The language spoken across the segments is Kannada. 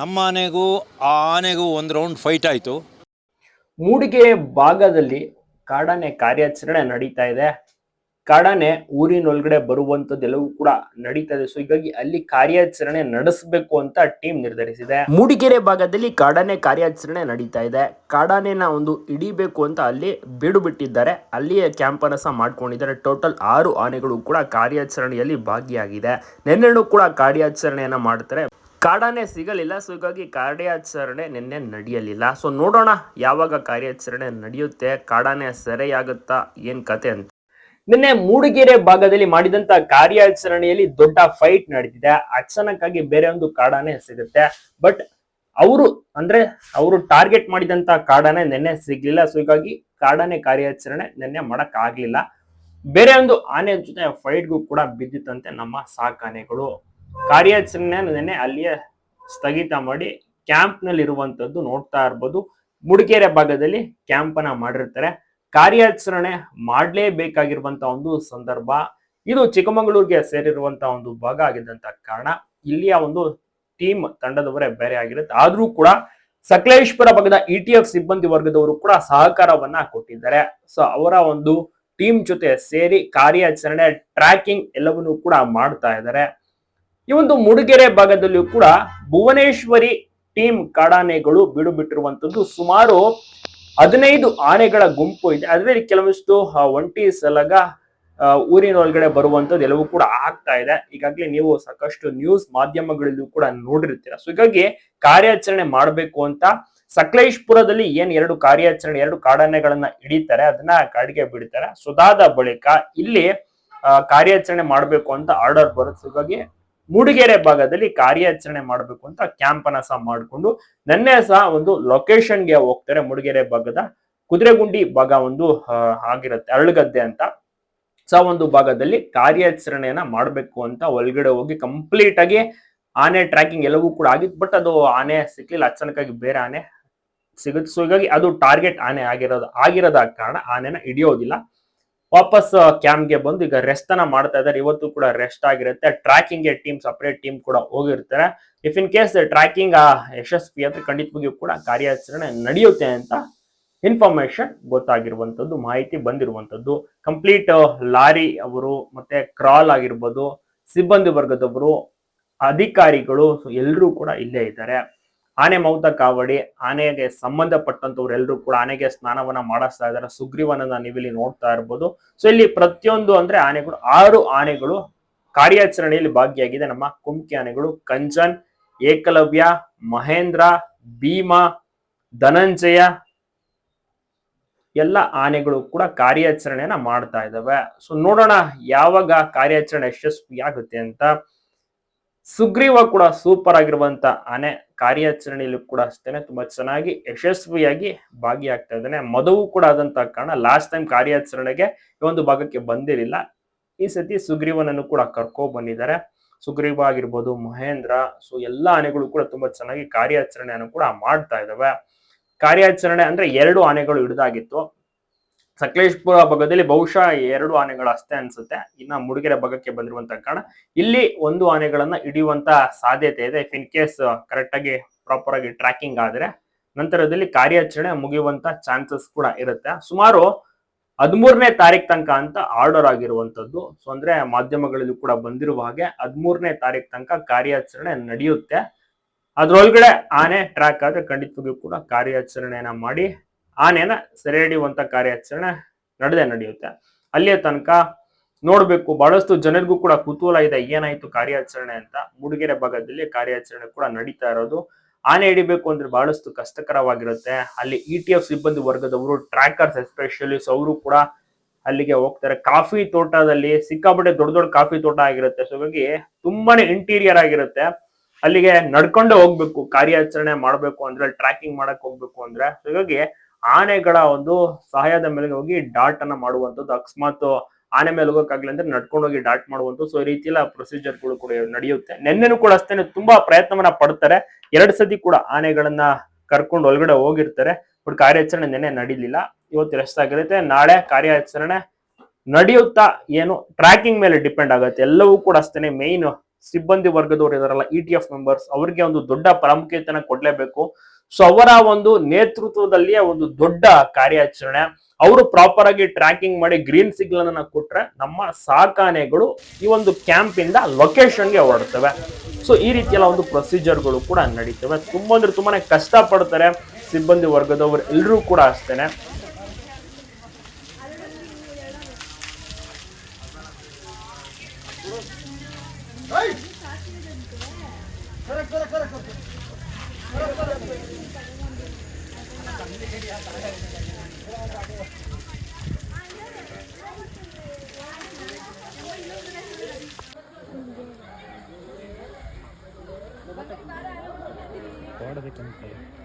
ನಮ್ಮ ಆನೆಗೂ ಆ ಆನೆಗೂ ಒಂದು ರೌಂಡ್ ಫೈಟ್ ಆಯಿತು. ಮೂಡಿಗೆ ಭಾಗದಲ್ಲಿ ಕಾಡಾನೆ ಕಾರ್ಯಾಚರಣೆ ನಡೀತಾ ಇದೆ. ಕಾಡಾನೆ ಊರಿನೊಳಗಡೆ ಬರುವಂತದ್ದೆಲ್ಲವೂ ಕೂಡ ನಡೀತಾ ಇದೆ. ಸೊ ಹೀಗಾಗಿ ಅಲ್ಲಿ ಕಾರ್ಯಾಚರಣೆ ನಡೆಸಬೇಕು ಅಂತ ಟೀಮ್ ನಿರ್ಧರಿಸಿದೆ. ಮೂಡಿಗೆರೆ ಭಾಗದಲ್ಲಿ ಕಾಡಾನೆ ಕಾರ್ಯಾಚರಣೆ ನಡೀತಾ ಇದೆ. ಕಾಡಾನೆನ ಒಂದು ಹಿಡಿಬೇಕು ಅಂತ ಅಲ್ಲಿ ಬೀಡು ಬಿಟ್ಟಿದ್ದಾರೆ. ಅಲ್ಲಿಯೇ ಕ್ಯಾಂಪನ ಸಹ ಮಾಡ್ಕೊಂಡಿದ್ದಾರೆ. ಟೋಟಲ್ ಆರು ಆನೆಗಳು ಕೂಡ ಕಾರ್ಯಾಚರಣೆಯಲ್ಲಿ ಭಾಗಿಯಾಗಿದೆ. ನಿನ್ನೆನೂ ಕೂಡ ಕಾರ್ಯಾಚರಣೆಯನ್ನ ಮಾಡ್ತಾರೆ. ಕಾಡಾನೆ ಸಿಗಲಿಲ್ಲ ಸೊ ಹೀಗಾಗಿ ಕಾರ್ಯಾಚರಣೆ ನಿನ್ನೆ ನಡೆಯಲಿಲ್ಲ. ಸೊ ನೋಡೋಣ ಯಾವಾಗ ಕಾರ್ಯಾಚರಣೆ ನಡೆಯುತ್ತೆ, ಕಾಡಾನೆ ಸೆರೆಯಾಗುತ್ತಾ, ಏನ್ ಕತೆ ಅಂತ. ನಿನ್ನೆ ಮೂಡಿಗೆರೆ ಭಾಗದಲ್ಲಿ ಮಾಡಿದಂತ ಕಾರ್ಯಾಚರಣೆಯಲ್ಲಿ ದೊಡ್ಡ ಫೈಟ್ ನಡೆದಿದೆ ಅಚಾನಕ್ ಆಗಿ ಬೇರೆ ಒಂದು ಕಾಡಾನೆ ಸಿಗುತ್ತೆ. ಬಟ್ ಅವರು, ಅಂದ್ರೆ ಅವರು ಟಾರ್ಗೆಟ್ ಮಾಡಿದಂತ ಕಾಡಾನೆ ನಿನ್ನೆ ಸಿಗ್ಲಿಲ್ಲ. ಸೊ ಹೀಗಾಗಿ ಕಾಡಾನೆ ಕಾರ್ಯಾಚರಣೆ ನಿನ್ನೆ ಮಾಡಕ್ ಆಗ್ಲಿಲ್ಲ ಬೇರೆ ಒಂದು ಆನೆ ಜೊತೆ ಫೈಟ್ಗೂ ಕೂಡ ಬಿದ್ದಿತ್ತಂತೆ ನಮ್ಮ ಸಾಕಾನೆಗಳು ಕಾರ್ಯಾಚರಣೆ ನಿನ್ನೆ ಅಲ್ಲಿಯೇ ಸ್ಥಗಿತ ಮಾಡಿ ಕ್ಯಾಂಪ್ನಲ್ಲಿ ಇರುವಂತದ್ದು ನೋಡ್ತಾ ಇರ್ಬೋದು. ಮುಡಿಗೆರೆ ಭಾಗದಲ್ಲಿ ಕ್ಯಾಂಪ್ ಅನ್ನ ಮಾಡಿರ್ತಾರೆ. ಕಾರ್ಯಾಚರಣೆ ಮಾಡಲೇಬೇಕಾಗಿರುವಂತಹ ಒಂದು ಸಂದರ್ಭ. ಇದು ಚಿಕ್ಕಮಗಳೂರಿಗೆ ಸೇರಿರುವಂತ ಒಂದು ಭಾಗ ಆಗಿದ್ದಂತ ಕಾರಣ. ಇಲ್ಲಿಯ ಒಂದು ಟೀಮ್ ತಂಡದವರೇ ಬೇರೆ ಆಗಿರುತ್ತೆ. ಆದ್ರೂ ಕೂಡ ಸಕಲೇಶ್ವರ ಭಾಗದ ಇ ಟಿ ಎಫ್ ಸಿಬ್ಬಂದಿ ವರ್ಗದವರು ಕೂಡ ಸಹಕಾರವನ್ನ ಕೊಟ್ಟಿದ್ದಾರೆ. ಸೊ ಅವರ ಒಂದು ಟೀಮ್ ಜೊತೆ ಸೇರಿ ಕಾರ್ಯಾಚರಣೆ, ಟ್ರ್ಯಾಕಿಂಗ್ ಎಲ್ಲವನ್ನೂ ಕೂಡ ಮಾಡ್ತಾ ಇದ್ದಾರೆ. ಈ ಒಂದು ಮೂಡಿಗೆರೆ ಭಾಗದಲ್ಲಿಯೂ ಕೂಡ ಭುವನೇಶ್ವರಿ ಟೀಮ್ ಕಾಡಾನೆಗಳು ಬಿಡು ಬಿಟ್ಟಿರುವಂತದ್ದು ಸುಮಾರು ಹದಿನೈದು ಆನೆಗಳ ಗುಂಪು ಇದೆ. ಅದರಲ್ಲಿ ಕೆಲವಷ್ಟು ಒಂಟಿ ಸಲಗ ಊರಿನ ಒಳಗಡೆ ಬರುವಂತದ್ದು ಎಲ್ಲವೂ ಕೂಡ ಆಗ್ತಾ ಇದೆ. ಈಗಾಗಲೇ ನೀವು ಸಾಕಷ್ಟು ನ್ಯೂಸ್ ಮಾಧ್ಯಮಗಳಲ್ಲೂ ಕೂಡ ನೋಡಿರ್ತೀರ. ಸೊ ಹೀಗಾಗಿ ಕಾರ್ಯಾಚರಣೆ ಮಾಡಬೇಕು ಅಂತ ಸಕಲೇಶ್ಪುರದಲ್ಲಿ ಏನ್ ಎರಡು ಕಾರ್ಯಾಚರಣೆ, ಎರಡು ಕಾಡಾನೆಗಳನ್ನ ಹಿಡಿತಾರೆ, ಅದನ್ನ ಕಾಡಿಗೆ ಬಿಡ್ತಾರೆ. ಸುದಾದ ಬಳಿಕ ಇಲ್ಲಿ ಕಾರ್ಯಾಚರಣೆ ಮಾಡಬೇಕು ಅಂತ ಆರ್ಡರ್ ಬರುತ್ತೆ. ಹೀಗಾಗಿ ಮೂಡಿಗೆರೆ ಭಾಗದಲ್ಲಿ ಕಾರ್ಯಾಚರಣೆ ಮಾಡಬೇಕು ಅಂತ ಕ್ಯಾಂಪ್ ಅನ್ನ ಸಹ ಮಾಡಿಕೊಂಡು ನಿನ್ನೆ ಸಹ ಒಂದು ಲೊಕೇಶನ್ಗೆ ಹೋಗ್ತಾರೆ ಮೂಡಿಗೆರೆ ಭಾಗದ ಕುದುರೆಗುಂಡಿ ಭಾಗ ಒಂದು ಆಗಿರುತ್ತೆ, ಅರಳುಗದ್ದೆ ಅಂತ. ಸಹ ಒಂದು ಭಾಗದಲ್ಲಿ ಕಾರ್ಯಾಚರಣೆಯನ್ನ ಮಾಡಬೇಕು ಅಂತ ಒಳಗಡೆ ಹೋಗಿ ಕಂಪ್ಲೀಟ್ ಆಗಿ ಆನೆ ಟ್ರ್ಯಾಕಿಂಗ್ ಎಲ್ಲವೂ ಕೂಡ ಆಗಿತ್ತು ಬಟ್ ಅದು ಆನೆ ಸಿಕ್ಕಲಿಲ್ಲ ಅಚಾನಕ್ಕಾಗಿ ಬೇರೆ ಆನೆ ಸಿಗುತ್ತೆ ಸೊ, ಹೀಗಾಗಿ ಅದು ಟಾರ್ಗೆಟ್ ಆನೆ ಆಗಿರೋದು, ಆಗಿರೋದ ಕಾರಣ ಆನೆನ ಹಿಡಿಯೋದಿಲ್ಲ. ವಾಪಸ್ ಕ್ಯಾಂಪ್ಗೆ ಬಂದು ಈಗ ರೆಸ್ಟ್ ಅನ್ನ ಮಾಡ್ತಾ ಇದ್ದಾರೆ. ಇವತ್ತು ಕೂಡ ರೆಸ್ಟ್ ಆಗಿರುತ್ತೆ. ಟ್ರ್ಯಾಕಿಂಗ್ಗೆ ಟೀಮ್ ಸಪರೇಟ್ ಟೀಮ್ ಕೂಡ ಹೋಗಿರ್ತಾರೆ. ಇಫ್ ಇನ್ ಕೇಸ್ ಟ್ರ್ಯಾಕಿಂಗ್ ಯಶಸ್ವಿ ಆದ್ರೆ ಖಂಡಿತವಾಗಿಯೂ ಕೂಡ ಕಾರ್ಯಾಚರಣೆ ನಡೆಯುತ್ತೆ ಅಂತ ಇನ್ಫಾರ್ಮೇಶನ್ ಗೊತ್ತಾಗಿರುವಂತದ್ದು ಮಾಹಿತಿ ಬಂದಿರುವಂತದ್ದು ಕಂಪ್ಲೀಟ್ ಲಾರಿ ಅವರು ಮತ್ತೆ ಕ್ರಾಲ್ ಆಗಿರ್ಬೋದು, ಸಿಬ್ಬಂದಿ ವರ್ಗದವರು, ಅಧಿಕಾರಿಗಳು ಎಲ್ಲರೂ ಕೂಡ ಇಲ್ಲೇ ಇದ್ದಾರೆ. ಆನೆ ಮೌತ ಕಾವಡಿ, ಆನೆಗೆ ಸಂಬಂಧಪಟ್ಟಂತವರೆಲ್ಲರೂ ಕೂಡ ಆನೆಗೆ ಸ್ನಾನವನ್ನ ಮಾಡಿಸ್ತಾ ಇದ್ದಾರೆ ಸುಗ್ರೀವನನ್ನ ನೀವಿಲ್ಲಿ ನೋಡ್ತಾ ಇರ್ಬೋದು. ಸೊ ಇಲ್ಲಿ ಪ್ರತಿಯೊಂದು ಅಂದ್ರೆ ಆನೆಗಳು, ಆರು ಆನೆಗಳು ಕಾರ್ಯಾಚರಣೆಯಲ್ಲಿ ಭಾಗಿಯಾಗಿದೆ. ನಮ್ಮ ಕುಮ್ಕಿ ಆನೆಗಳು ಕಂಚನ್ ಏಕಲವ್ಯ, ಮಹೇಂದ್ರ, ಭೀಮ, ಧನಂಜಯ, ಎಲ್ಲ ಆನೆಗಳು ಕೂಡ ಕಾರ್ಯಾಚರಣೆಯನ್ನ ಮಾಡ್ತಾ ಇದಾವೆ. ಸೊ ನೋಡೋಣ ಯಾವಾಗ ಕಾರ್ಯಾಚರಣೆ ಯಶಸ್ವಿ ಆಗುತ್ತೆ ಅಂತ. ಸುಗ್ರೀವ ಕೂಡ ಸೂಪರ್ ಆಗಿರುವಂತ ಆನೆ ಕಾರ್ಯಾಚರಣೆಯಲ್ಲೂ ಕೂಡ ಅಷ್ಟೇನೆ ತುಂಬಾ ಚೆನ್ನಾಗಿ ಯಶಸ್ವಿಯಾಗಿ ಭಾಗಿಯಾಗ್ತಾ ಇದ್ದಾನೆ. ಮಧುವು ಕೂಡ ಆದಂತ ಕಾರಣ ಲಾಸ್ಟ್ ಟೈಮ್ ಕಾರ್ಯಾಚರಣೆಗೆ ಈ ಒಂದು ಭಾಗಕ್ಕೆ ಬಂದಿರಲಿಲ್ಲ. ಈ ಸತಿ ಸುಗ್ರೀವನನ್ನು ಕೂಡ ಕರ್ಕೋ ಬಂದಿದ್ದಾರೆ. ಸುಗ್ರೀವ ಆಗಿರ್ಬೋದು, ಮಹೇಂದ್ರ ಸೊ ಎಲ್ಲಾ ಆನೆಗಳು ಕೂಡ ತುಂಬಾ ಚೆನ್ನಾಗಿ ಕಾರ್ಯಾಚರಣೆಯನ್ನು ಕೂಡ ಮಾಡ್ತಾ ಇದಾವೆ ಕಾರ್ಯಾಚರಣೆ ಅಂದ್ರೆ ಎರಡು ಆನೆಗಳು ಹಿಡಿದಾಗಿತ್ತು. ಸಕಲೇಶ್ಪುರ ಭಾಗದಲ್ಲಿ ಬಹುಶಃ ಎರಡು ಆನೆಗಳು ಅಷ್ಟೇ ಅನ್ಸುತ್ತೆ. ಇನ್ನ ಮುಡುಗೆರೆ ಭಾಗಕ್ಕೆ ಬಂದಿರುವಂತ ಕಾರಣ ಇಲ್ಲಿ ಒಂದು ಆನೆಗಳನ್ನ ಹಿಡಿಯುವಂತ ಸಾಧ್ಯತೆ ಇದೆ. ಇನ್ ಕೇಸ್ ಕರೆಕ್ಟ್ ಆಗಿ ಪ್ರಾಪರ್ ಆಗಿ ಟ್ರ್ಯಾಕಿಂಗ್ ಆದ್ರೆ ನಂತರದಲ್ಲಿ ಕಾರ್ಯಾಚರಣೆ ಮುಗಿಯುವಂತ ಚಾನ್ಸಸ್ ಕೂಡ ಇರುತ್ತೆ. ಸುಮಾರು ಹದಿಮೂರನೇ ತಾರೀಕ್ ತನಕ ಅಂತ ಆರ್ಡರ್ ಆಗಿರುವಂತದ್ದು. ಸೊ ಅಂದ್ರೆ ಮಾಧ್ಯಮಗಳಲ್ಲಿ ಕೂಡ ಬಂದಿರುವ ಹಾಗೆ ಹದಿಮೂರನೇ ತಾರೀಕ್ ತನಕ ಕಾರ್ಯಾಚರಣೆ ನಡೆಯುತ್ತೆ. ಅದ್ರೊಳಗಡೆ ಆನೆ ಟ್ರ್ಯಾಕ್ ಆದ್ರೆ ಖಂಡಿತವಾಗಿಯೂ ಕೂಡ ಕಾರ್ಯಾಚರಣೆಯನ್ನ ಮಾಡಿ ಆನೆನ ಸೆರೆ ಹಿಡಿಯುವಂತ ಕಾರ್ಯಾಚರಣೆ ನಡೆದೇ ನಡೆಯುತ್ತೆ. ಅಲ್ಲಿಯ ತನಕ ನೋಡ್ಬೇಕು, ಬಹಳಷ್ಟು ಜನರಿಗೂ ಕೂಡ ಕುತೂಹಲ ಇದೆ, ಏನಾಯ್ತು ಕಾರ್ಯಾಚರಣೆ ಅಂತ. ಮೂಡಿಗೆರೆ ಭಾಗದಲ್ಲಿ ಕಾರ್ಯಾಚರಣೆ ಕೂಡ ನಡೀತಾ ಇರೋದು. ಆನೆ ಹಿಡಿಬೇಕು ಅಂದ್ರೆ ಬಹಳಷ್ಟು ಕಷ್ಟಕರವಾಗಿರುತ್ತೆ. ಅಲ್ಲಿ ಇ ಟಿ ಎಫ್ ಸಿಬ್ಬಂದಿ ವರ್ಗದವರು ಟ್ರ್ಯಾಕರ್ಸ್ ಎಸ್ಪೆಷಲಿ ಅವರು ಕೂಡ ಅಲ್ಲಿಗೆ ಹೋಗ್ತಾರೆ. ಕಾಫಿ ತೋಟದಲ್ಲಿ ಸಿಕ್ಕಾಪಟ್ಟೆ ದೊಡ್ಡ ದೊಡ್ಡ ಕಾಫಿ ತೋಟ ಆಗಿರುತ್ತೆ. ಸೊ ಹಾಗಾಗಿ ತುಂಬಾನೇ ಇಂಟೀರಿಯರ್ ಆಗಿರುತ್ತೆ. ಅಲ್ಲಿಗೆ ನಡ್ಕೊಂಡೇ ಹೋಗ್ಬೇಕು, ಕಾರ್ಯಾಚರಣೆ ಮಾಡ್ಬೇಕು ಅಂದ್ರೆ ಟ್ರ್ಯಾಕಿಂಗ್ ಮಾಡಕ್ ಹೋಗ್ಬೇಕು ಅಂದ್ರೆ. ಸೊ ಹೀಗಾಗಿ ಆನೆಗಳ ಒಂದು ಸಹಾಯದ ಮೇಲೆ ಹೋಗಿ ಡಾಟ್ ಅನ್ನ ಮಾಡುವಂಥದ್ದು. ಅಕಸ್ಮಾತ್ ಆನೆ ಮೇಲೆ ಹೋಗೋಕ್ಕಾಗಲಿ ಅಂದ್ರೆ ನಡ್ಕೊಂಡು ಹೋಗಿ ಡಾಟ್ ಮಾಡುವಂಥ ಸೊ ಈ ರೀತಿ ಎಲ್ಲ ಪ್ರೊಸೀಜರ್ಗಳು ಕೂಡ ನಡೆಯುತ್ತೆ. ನಿನ್ನೆನು ಕೂಡ ಅಷ್ಟೇ ತುಂಬಾ ಪ್ರಯತ್ನವನ್ನ ಪಡ್ತಾರೆ. ಎರಡ್ ಸತಿ ಕೂಡ ಆನೆಗಳನ್ನ ಕರ್ಕೊಂಡು ಒಳಗಡೆ ಹೋಗಿರ್ತಾರೆ. ಬಟ್ ಕಾರ್ಯಾಚರಣೆ ನೆನ್ನೆ ನಡೀಲಿಲ್ಲ. ಇವತ್ತು ರೆಸ್ಟ್ ಆಗಿರುತ್ತೆ. ನಾಳೆ ಕಾರ್ಯಾಚರಣೆ ನಡೆಯುತ್ತಾ ಏನು ಟ್ರ್ಯಾಕಿಂಗ್ ಮೇಲೆ ಡಿಪೆಂಡ್ ಆಗುತ್ತೆ. ಎಲ್ಲವೂ ಕೂಡ ಅಷ್ಟೇನೆ ಮೇನ್ ಸಿಬ್ಬಂದಿ ವರ್ಗದವರು ಇದಾರಲ್ಲ ಇ ಟಿ ಎಫ್ ಮೆಂಬರ್ಸ್ ಅವ್ರಿಗೆ ಒಂದು ದೊಡ್ಡ ಪ್ರಾಮುಖ್ಯತೆನ ಕೊಡ್ಲೇಬೇಕು. ಸೊ ಅವರ ಒಂದು ನೇತೃತ್ವದಲ್ಲಿ ಒಂದು ದೊಡ್ಡ ಕಾರ್ಯಾಚರಣೆ. ಅವರು ಪ್ರಾಪರ್ ಆಗಿ ಟ್ರ್ಯಾಕಿಂಗ್ ಮಾಡಿ ಗ್ರೀನ್ ಸಿಗ್ನಲ್ ಅನ್ನ ಕೊಟ್ರೆ ನಮ್ಮ ಸಾಕಾನೆಗಳು ಈ ಒಂದು ಕ್ಯಾಂಪ್ ಇಂದ ಲೊಕೇಶನ್ಗೆ ಹೊರಡ್ತವೆ. ಸೊ ಈ ರೀತಿಯೆಲ್ಲ ಒಂದು ಪ್ರೊಸೀಜರ್ಗಳು ಕೂಡ ನಡೀತವೆ. ತುಂಬಾ ಅಂದ್ರೆ ತುಂಬಾನೇ ಕಷ್ಟ ಪಡ್ತಾರೆ ಸಿಬ್ಬಂದಿ ವರ್ಗದವರು ಎಲ್ಲರೂ ಕೂಡ ಅಷ್ಟೇನೆ. Agora vai ter um colo.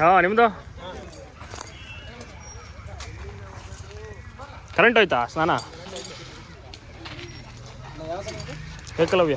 ಹಾ ನಿಮ್ಮದು ಕರೆಂಟ್ ಹೋಯ್ತಾ ಸ್ನಾನ? ಏಕಲವ್ಯ?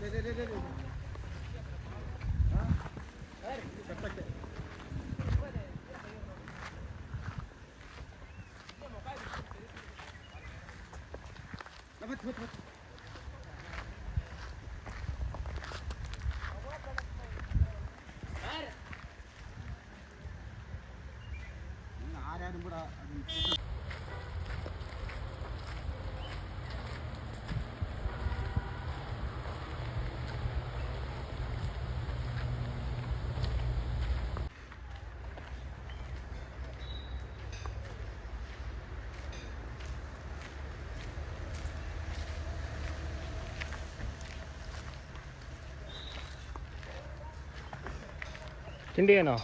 对对对对对。ஆறாயிரம் கூட அது ತಿಂಡಿ ಏನು